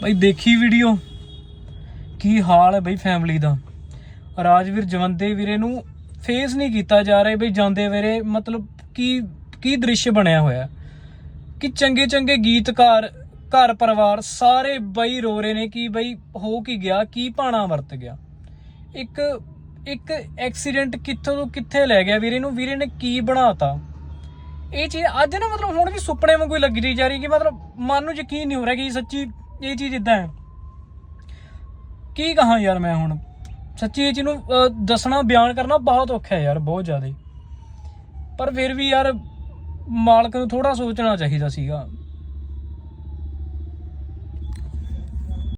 ਭਾਈ ਦੇਖੀ ਵੀਡੀਓ ਕੀ ਹਾਲ ਹੈ ਬਈ ਫੈਮਿਲੀ ਦਾ? ਰਾਜਵੀਰ ਜਵੰਦੇ ਵੀਰੇ ਨੂੰ ਫੇਸ ਨਹੀਂ ਕੀਤਾ ਜਾ ਰਿਹਾ ਬਈ ਜਾਂਦੇ ਵੀਰੇ, ਮਤਲਬ ਕੀ ਕੀ ਦ੍ਰਿਸ਼ ਬਣਿਆ ਹੋਇਆ? ਕਿ ਚੰਗੇ ਚੰਗੇ ਗੀਤਕਾਰ ਘਰ ਪਰਿਵਾਰ ਸਾਰੇ ਬਈ ਰੋ ਰਹੇ ਨੇ ਕਿ ਬਈ ਹੋ ਕੀ ਗਿਆ, ਕੀ ਪਾਣਾ ਵਰਤ ਗਿਆ। ਇੱਕ ਇੱਕ ਐਕਸੀਡੈਂਟ ਕਿੱਥੋਂ ਤੋਂ ਕਿੱਥੇ ਲੈ ਗਿਆ ਵੀਰੇ ਨੂੰ, ਵੀਰੇ ਨੇ ਕੀ ਬਣਾਤਾ। ਇਹ ਚੀਜ਼ ਅੱਜ ਨਾ ਮਤਲਬ ਹੁਣ ਵੀ ਸੁਪਨੇ ਵਾਂਗੂ ਹੀ ਲੱਗੀ ਜਾ ਰਹੀ ਕਿ ਮਤਲਬ ਮਨ ਨੂੰ ਯਕੀਨ ਨਹੀਂ ਹੋ ਰਿਹਾ ਕਿ ਸੱਚੀ ਇਹ ਚੀਜ਼ ਇਦਾਂ ਹੈ। ਕੀ ਕਹਾਂ ਯਾਰ ਮੈਂ ਹੁਣ? ਸੱਚੀ ਇਹ ਚੀਜ਼ ਨੂੰ ਦੱਸਣਾ, ਬਿਆਨ ਕਰਨਾ ਬਹੁਤ ਔਖਾ ਹੈ ਯਾਰ, ਬਹੁਤ ਜ਼ਿਆਦਾ। ਪਰ ਫਿਰ ਵੀ ਯਾਰ ਮਾਲਕ ਨੂੰ ਥੋੜਾ ਸੋਚਣਾ ਚਾਹੀਦਾ ਸੀਗਾ।